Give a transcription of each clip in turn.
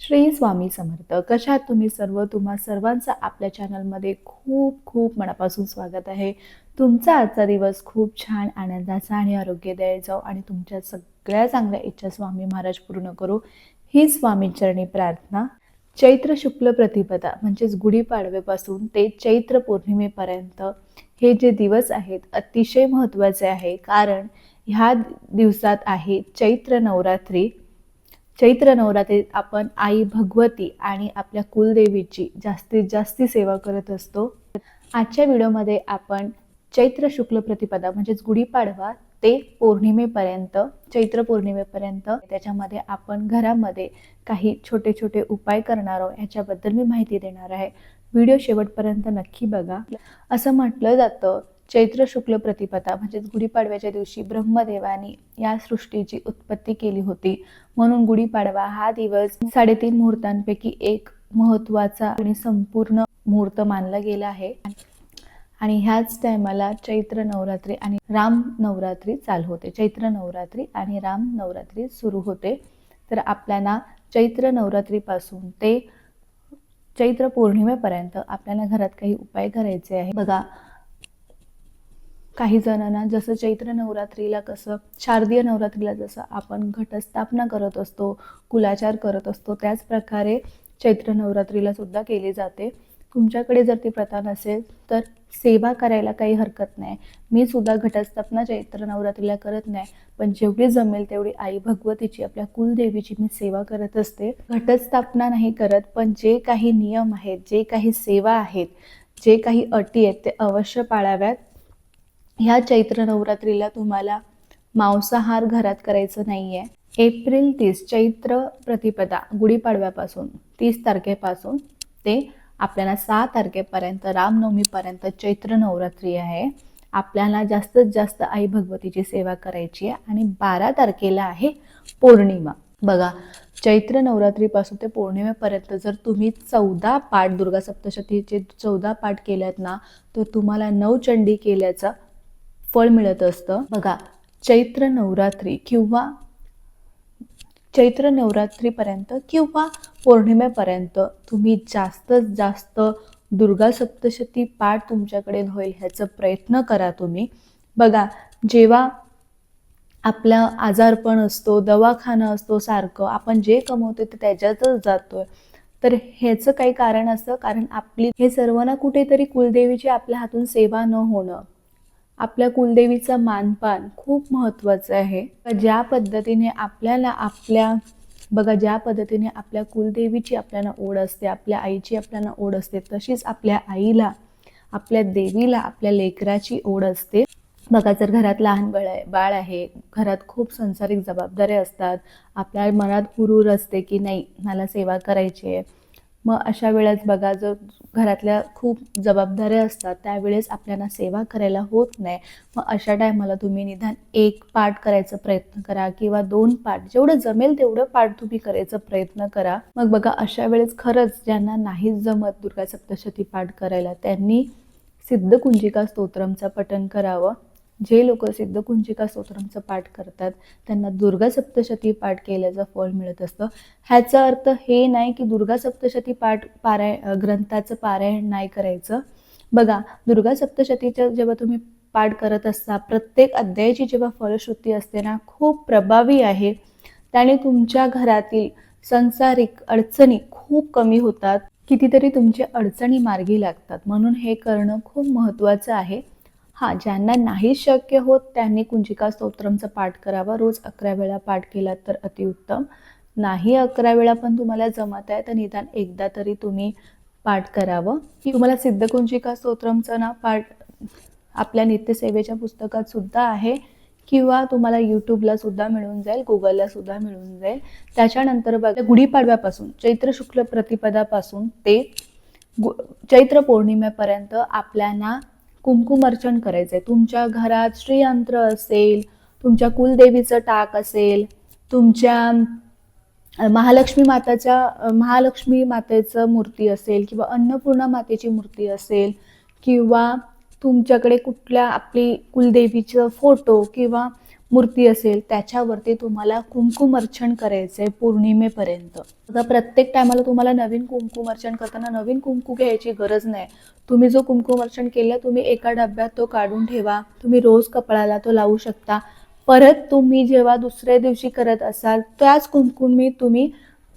श्री स्वामी समर्थ कशात तुम्ही सर्व? तुम्हा सर्वांचं आपल्या चॅनलमध्ये खूप खूप मनापासून स्वागत आहे. तुमचा आजचा दिवस खूप छान आनंदाचा आणि आरोग्यदायी जाऊ आणि तुमच्या सगळ्या चांगल्या इच्छा स्वामी महाराज पूर्ण करू. ही स्वामींचरणी प्रार्थना चैत्र शुक्ल प्रतिपदा म्हणजेच गुढीपाडव्यापासून ते चैत्र पौर्णिमेपर्यंत हे जे दिवस आहेत अतिशय महत्त्वाचे आहे. कारण ह्या दिवसात आहे चैत्र नवरात्री. चैत्र नवरात्रीत आपण आई भगवती आणि आपल्या कुलदेवीची जास्तीत जास्त सेवा करत असतो. आजच्या व्हिडिओमध्ये आपण चैत्र शुक्ल प्रतिपदा म्हणजेच गुढीपाडवा ते पौर्णिमेपर्यंत चैत्र पौर्णिमेपर्यंत त्याच्यामध्ये आपण घरामध्ये काही छोटे छोटे उपाय करणार आहोत ह्याच्याबद्दल मी माहिती देणार आहे. व्हिडिओ शेवटपर्यंत नक्की बघा. असं म्हटलं जातं चैत्र शुक्ल प्रतिपदा म्हणजेच गुढीपाडव्याच्या दिवशी ब्रह्मदेवानी या सृष्टीची उत्पत्ती केली होती. म्हणून गुढीपाडवा हा दिवस साडेतीन मुहूर्तांपैकी एक महत्त्वाचा आणि संपूर्ण मुहूर्त मानला गेला आहे. आणि ह्याच टायमाला चैत्र नवरात्री आणि राम नवरात्री चालू होते. चैत्र नवरात्री आणि राम नवरात्री सुरू होते. तर आपल्याला चैत्र नवरात्रीपासून ते चैत्र पौर्णिमेपर्यंत आपल्याला घरात काही उपाय करायचे आहे बघा काही जणांना जसं चैत्र नवरात्रीला कसं शारदीय नवरात्रीला जसं आपण घटस्थापना करत असतो कुलाचार करत असतो त्याच प्रकारे चैत्र नवरात्रीला सुद्धा केली जाते. तुमच्याकडे जर ती प्रथा नसेल तर सेवा करायला काही हरकत नाही. मी सुद्धा घटस्थापना चैत्र नवरात्रीला करत नाही पण जेवढी जमेल तेवढी आई भगवतीची आपल्या कुलदेवीची मी सेवा करत असते. घटस्थापना नाही करत पण जे काही नियम आहेत जे काही सेवा आहेत जे काही अटी आहेत ते अवश्य पाळाव्यात. ह्या चैत्र नवरात्रीला तुम्हाला मांसाहार घरात करायचं नाही आहे एप्रिल तीस चैत्र प्रतिपदा गुढीपाडव्यापासून तीस तारखेपासून ते आपल्याला सहा तारखेपर्यंत रामनवमीपर्यंत चैत्र नवरात्री आहे. आपल्याला जास्तीत जास्त आई भगवतीची सेवा करायची आहे आणि बारा तारखेला आहे पौर्णिमा. बघा चैत्र नवरात्रीपासून ते पौर्णिमेपर्यंत जर तुम्ही चौदा पाठ दुर्गा सप्तशतीचे चौदा पाठ केल्यात ना तर तुम्हाला नवचंडी केल्याचं फळ मिळत असतं. बघा चैत्र नवरात्री किंवा चैत्र नवरात्रीपर्यंत किंवा पौर्णिमेपर्यंत तुम्ही जास्तीत जास्त दुर्गा सप्तशती पाठ तुमच्याकडे होईल ह्याचा प्रयत्न करा तुम्ही. बघा जेव्हा आपला आजारपण असतो दवाखाना असतो सारखं आपण जे कमवतो ते त्याच्यातच जातोय. तर ह्याचं काही कारण असतं कारण आपली हे सर्वांना कुठेतरी कुलदेवीची आपल्या हातून सेवा न होणं. आपल्या कुलदेवीचं मानपान खूप महत्त्वाचं आहे. ज्या पद्धतीने आपल्याला आपल्या बघा ज्या पद्धतीने आपल्या कुलदेवीची आपल्याला ओढ असते आपल्या आईची आपल्याला ओढ असते तशीच आपल्या आईला आपल्या देवीला आपल्या लेकराची ओढ असते. बघा जर घरात लहान बाळ आहे बाळ आहे घरात खूप संसारिक जबाबदाऱ्या असतात आपल्या मनात हुरूर असते की नाही मला सेवा करायची आहे. मग अशा वेळेस बघा जर घरातल्या खूप जबाबदाऱ्या असतात त्यावेळेस आपल्याला सेवा करायला होत नाही. मग अशा टायमाला तुम्ही निदान एक पाठ करायचा प्रयत्न करा किंवा दोन पाठ जेवढं जमेल तेवढं पाठ तुम्ही करायचा प्रयत्न करा. मग बघा अशा वेळेस खरंच ज्यांना नाहीच जमत दुर्गा सप्तशती पाठ करायला त्यांनी सिद्ध कुंजिका स्तोत्रमचं पठण करावं. जे लोक सिद्धकुंजिका स्तोत्रमचं पाठ करतात त्यांना दुर्गा सप्तशती पाठ केल्याचं फळ मिळत असतं. ह्याचा अर्थ हे नाही की दुर्गा सप्तशती पाठ पाराय ग्रंथाचं पारायण नाही करायचं. बघा दुर्गा सप्तशतीचं जेव्हा तुम्ही पाठ करत असता प्रत्येक अध्यायाची जेव्हा फलश्रुती असते ना खूप प्रभावी आहे. त्याने तुमच्या घरातील संसारिक अडचणी खूप कमी होतात. कितीतरी तुमच्या अडचणी मार्गी लागतात. म्हणून हे करणं खूप महत्त्वाचं आहे. हां ज्यांना नाही शक्य होत त्यांनी कुंजिका स्तोत्रमचा पाठ करावा. रोज अकरा वेळा पाठ केला तर अतिउत्तम. नाही अकरा वेळा पण तुम्हाला जमत आहे तर निदान एकदा तरी तुम्ही पाठ करावं. की तुम्हाला सिद्धकुंजिका स्तोत्रमचं ना पाठ आपल्या नित्यसेवेच्या पुस्तकात सुद्धा आहे किंवा तुम्हाला यूट्यूबला सुद्धा मिळून जाईल गुगलला सुद्धा मिळून जाईल. त्याच्यानंतर बघा गुढीपाडव्यापासून चैत्र शुक्ल प्रतिपदापासून ते गु चैत्र पौर्णिमेपर्यंत आपल्याला कुंकुम अर्चन करायचं आहे तुमच्या घरात श्रीयंत्र असेल तुमच्या कुलदेवीचं टाक असेल तुमच्या महालक्ष्मी माताच्या महालक्ष्मी मातेचं मूर्ती असेल किंवा अन्नपूर्णा मातेची मूर्ती असेल किंवा तुमच्याकडे कुठल्या आपली कुलदेवीचं फोटो किंवा मूर्ती असेल त्याच्यावरती तुम्हाला कुंकुम अर्चन करायचं आहे पौर्णिमेपर्यंत. आता प्रत्येक टायमाला तुम्हाला नवीन कुंकुम अर्चन करताना नवीन कुंकू घ्यायची गरज नाही. तुम्ही जो कुंकुम अर्चन केला तुम्ही एका डब्यात तो काढून ठेवा. तुम्ही रोज कपडाला तो लावू शकता. परत तुम्ही जेव्हा दुसऱ्या दिवशी करत असाल त्याच कुंकुमी तुम्ही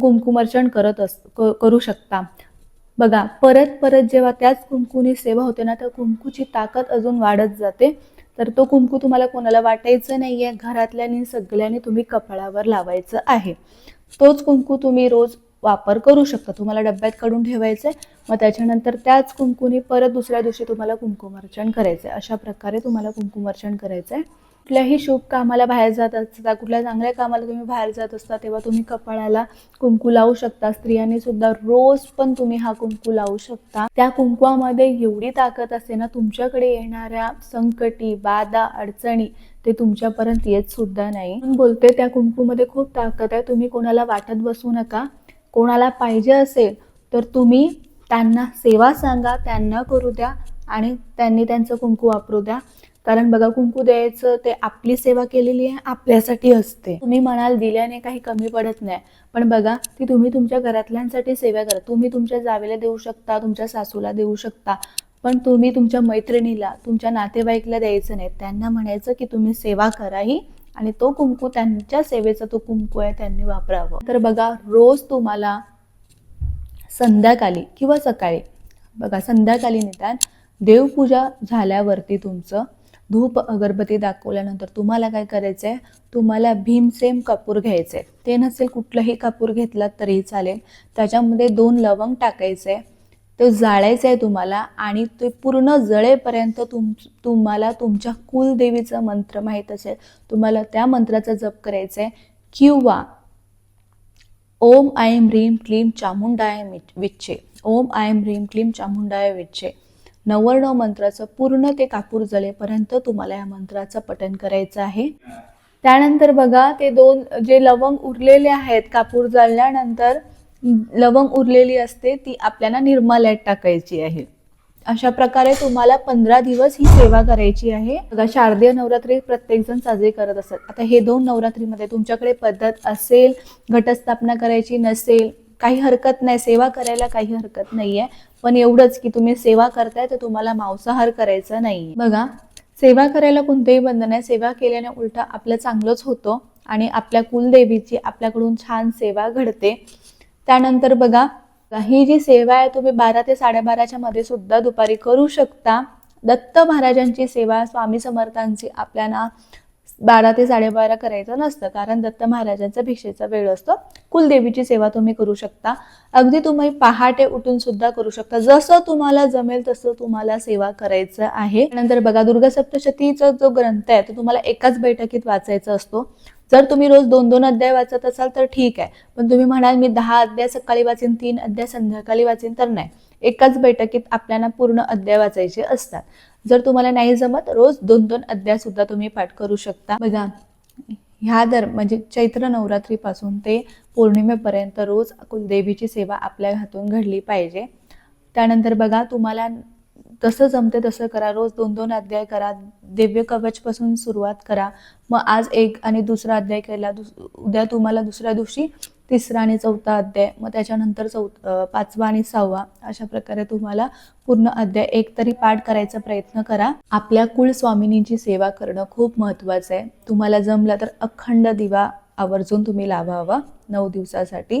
कुंकुमर्चन करत अस क- करू शकता. बघा परत परत जेव्हा त्याच कुंकुनी सेवा होते ना त्या कुंकूची ताकद अजून वाढत जाते. तर तो कुंकू तुम्हाला कोणाला वाटायचं नाही आहे घरातल्यानी सगळ्यांनी तुम्ही कपाळावर लावायचं आहे. तोच कुंकू तुम्ही रोज वापर करू शकता. तुम्हाला डब्यात काढून ठेवायचं आहे मग त्याच्यानंतर त्याच कुंकूने परत दुसऱ्या दिवशी तुम्हाला कुंकुमार्चन करायचं आहे अशा प्रकारे तुम्हाला कुंकुमार्चन करायचं आहे कुठल्याही शुभ कामाला बाहेर जात असता कुठल्या चांगल्या कामाला तुम्ही बाहेर जात असता तेव्हा तुम्ही कपाळाला कुंकू लावू शकता. स्त्रियांनी सुद्धा रोज पण तुम्ही हा कुंकू लावू शकता. त्या कुंकवामध्ये एवढी ताकद असते ना तुमच्याकडे येणाऱ्या संकटी बाधा अडचणी ते तुमच्यापर्यंत येत सुद्धा नाही. बोलते त्या कुंकूमध्ये खूप ताकद आहे. तुम्ही कोणाला वाटत बसू नका. कोणाला पाहिजे असेल तर तुम्ही त्यांना सेवा सांगा त्यांना करू द्या आणि त्यांनी त्यांचं कुंकू वापरू द्या. कारण बघा कुंकू द्यायचं ते आपली सेवा केलेली आहे आपल्यासाठी असते. तुम्ही म्हणाल दिल्याने काही कमी पडत नाही. पण बघा ती तुम्ही तुमच्या घरातल्यांसाठी सेवा करा. तुम्ही तुमच्या जावेला देऊ शकता तुमच्या सासूला देऊ शकता. पण तुम्ही तुमच्या मैत्रिणीला तुमच्या नातेवाईकला द्यायचं नाही. त्यांना म्हणायचं की तुम्ही सेवा करा ही आणि तो कुंकू त्यांच्या सेवेचा तो कुंकू आहे त्यांनी वापरावं. तर बघा रोज तुम्हाला संध्याकाळी किंवा सकाळी बघा संध्याकाळी निदान देवपूजा झाल्यावरती तुमचं धूप अगरबत्ती दाखवल्यानंतर तुम्हाला काय करायचं आहे तुम्हाला भीमसेम कापूर घ्यायचं आहे ते नसेल कुठलंही कापूर घेतलात तरीही चालेल. त्याच्यामध्ये दोन लवंग टाकायचे तो जाळायचं आहे तुम्हाला आणि ते पूर्ण जळेपर्यंत तुम तुम्हाला तुमच्या कुलदेवीचा मंत्र माहीत असेल. तुम्हाला त्या मंत्राचा जप करायचा आहे किंवा ओम ऐं ह्रीं क्लीं चामुंडाय मिच- ओम ऐं ह्रीं क्लीं चामुंडाय विच्छे. नवर्णव मंत्राचं पूर्ण ते कापूर जळेपर्यंत तुम्हाला या मंत्राचं पठण करायचं आहे. त्यानंतर बघा ते दोन जे लवंग उरलेले आहेत कापूर जळल्यानंतर लवंग उरलेली असते ती आपल्याला निर्माल्यात टाकायची आहे. अशा प्रकारे तुम्हाला पंधरा दिवस ही सेवा करायची आहे. बघा शारदीय नवरात्री प्रत्येकजण साजरी करत असतात. आता हे दोन नवरात्रीमध्ये तुमच्याकडे पद्धत असेल घटस्थापना करायची नसेल काही हरकत नाही सेवा करायला काही हरकत नाही आहे पण एवढंच की तुम्ही सेवा करताय तर तुम्हाला मांसाहार करायचा नाही. बघा सेवा करायला कोणतेही बंधन नाही. सेवा केल्याने उलटा आपलं चांगलंच होतं आणि आपल्या कुलदेवीची आपल्याकडून छान सेवा घडते. त्यानंतर बघा ही जी सेवा आहे तुम्ही बारा ते साडेबाराच्या मध्ये सुद्धा दुपारी करू शकता. दत्त महाराजांची सेवा स्वामी समर्थांची आपल्याला बारा ते साडेबारा करायचं नसतं कारण दत्त महाराजांचा भिक्षेचा वेळ असतो. कुलदेवीची सेवा तुम्ही करू शकता. अगदी तुम्ही पहाटे उठून सुद्धा करू शकता. जसं तुम्हाला जमेल तसं तुम्हाला सेवा करायचं आहे. नंतर बघा दुर्गा सप्तशतीचा जो ग्रंथ आहे तो तुम्हाला एकाच बैठकीत वाचायचा असतो. जर तुम्ही रोज दोन दोन अध्याय वाचत असाल तर ठीक आहे. पण तुम्ही म्हणाल मी दहा अध्याय सकाळी वाचेन तीन अध्याय संध्याकाळी वाचेन तर नाही. एकाच बैठकीत आपल्याला पूर्ण अध्याय वाचायचे असतात. जर तुम्हाला नाही जमत रोज दोन दोन अध्याय सुद्धा तुम्ही पाठ करू शकता. बघा ह्या दर म्हणजे चैत्र नवरात्रीपासून ते पौर्णिमेपर्यंत रोज कुलदेवीची सेवा आपल्या हातून घडली पाहिजे. त्यानंतर बघा तुम्हाला तसं जमते तसं करा. रोज दोन दोन अध्याय करा. दिव्य कवचपासून सुरुवात करा. मग आज एक आणि दुसरा अध्याय केला दुस उद्या तुम्हाला दुसऱ्या दिवशी तिसरा आणि चौथा अध्याय मग त्याच्यानंतर चौ पाचवा आणि सहावा अशा प्रकारे तुम्हाला पूर्ण अध्याय एक तरी पाठ करायचा प्रयत्न करा. आपल्या कुलस्वामिनीची सेवा करणं खूप महत्त्वाचं आहे. तुम्हाला जमलं तर अखंड दिवा आवर्जून तुम्ही लावावा नऊ दिवसासाठी.